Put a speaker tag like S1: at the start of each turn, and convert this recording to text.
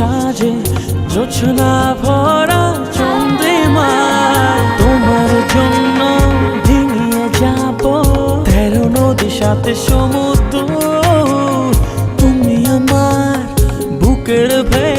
S1: সাজে জোছনা ভরা চন্দ্রিমা। তোমার জন্য ডিঙিয়ে যাব। তেরো নদী, সাথে সমুদ্র। তুমি আমার বুকের ভেতর